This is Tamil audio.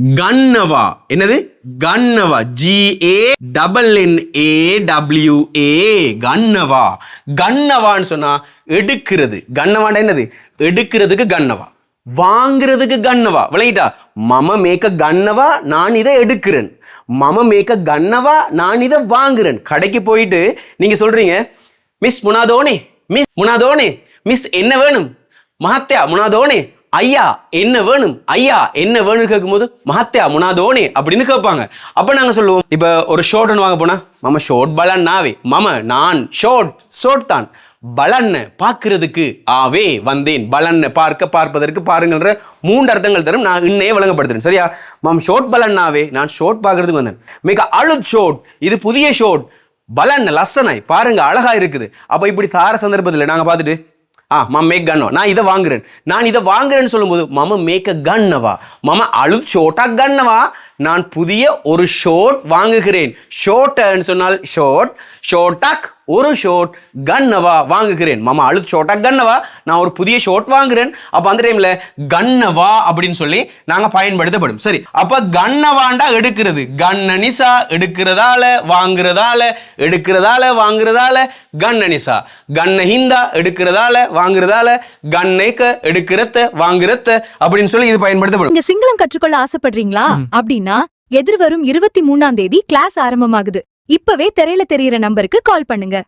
கண்ணவா. என்னது? கண்ணவா. G A double N A W A கண்ணவா. கண்ணவான்னு சொன்னா எடுக்கிறது. கண்ணவாண்டா என்னது? எடுக்கிறதுக்கு கண்ணவா. வாங்குறதுக்கு கண்ணவா. விளங்கிட்டா? மம மேக்க கண்ணவா நான் இதை எடுக்கிறேன். மம மேக்க கண்ணவா நான் இதை வாங்குறேன். கடைக்கு போயிட்டு நீங்க சொல்றீங்க மிஸ் முனாதோனே மிஸ் முனாதோனே மிஸ் என்ன வேணும்? மஹத்யா முனாதோனே ஐயா என்ன வேணும்? ஐயா என்ன வேணும் கேட்கும்போது மஹத்யா முனாதோனே அப்படின்னு கேட்பாங்க. அப்ப நாங்க சொல்லுவோம் இப்ப ஒரு ஷோட்னு ஒன்று வாங்க போனா? மம ஷோட் பலன் நாவே மம நான் ஷோட் ஷோட் தான். பலன் பார்க்கறதுக்கு ஆவே வந்தேன். பலன் பார்க்க பார்ப்பதற்கு பாருங்கன்ற மூன்று அர்த்தங்கள் தரும். நான் இன்னையே வழங்கப்படுத்துறேன் சரியா? மம் ஷோட் பலன்னாவே நான் ஷோட் பார்க்கறதுக்கு வந்தேன். மிக அழுத் ஷோட் இது புதிய ஷோட் பலன் லசனாய். பாருங்க அழகா இருக்குது. அப்ப இப்படி தார சந்தர்ப்பத்தில் நாங்க பார்த்துட்டு ஆ மம் மேக் கன்னோ நான் இதை வாங்குறேன். நான் இதை வாங்குறேன்னு சொல்லும்போது மம மேக்க கன்னவா மம அழு ஷோட்டா கன்னவா நான் புதிய ஒரு ஷோட் வாங்குகிறேன். ஷோட்டன்னு சொன்னால் ஷோட் ஷோட்டாக் ஒரு ஷோட் கன்னவா வாங்குகிறேன். மாமா அழு ஷோட்டா கன்னவா நான் ஒரு புதிய ஷோட் வாங்குறேன். அப்ப அந்த டைம்ல கன்னவா அப்படின்னு சொல்லி நாங்க பயன்படுத்தப்படும். சரி அப்ப கன்னவாண்டா எடுக்கிறது. கன்னனிசா எடுக்கிறதால வாங்குறதால எடுக்கிறதால வாங்குறதால கன்னனிசா கன்ன ஹிந்தா எடுக்கிறதால வாங்குறதால கண்ணைக்க எடுக்கிறத வாங்குறத அப்படின்னு சொல்லி இது பயன்படுத்தப்படும். நீங்க சிங்களம் கற்றுக்கொள்ள ஆசைப்படுறீங்களா? அப்படின்னா எதிர்வரும் இருபத்தி மூணாம் தேதி கிளாஸ் ஆரம்பமாகுது. இப்பவே திரையில தெரியற நம்பருக்கு கால் பண்ணுங்க.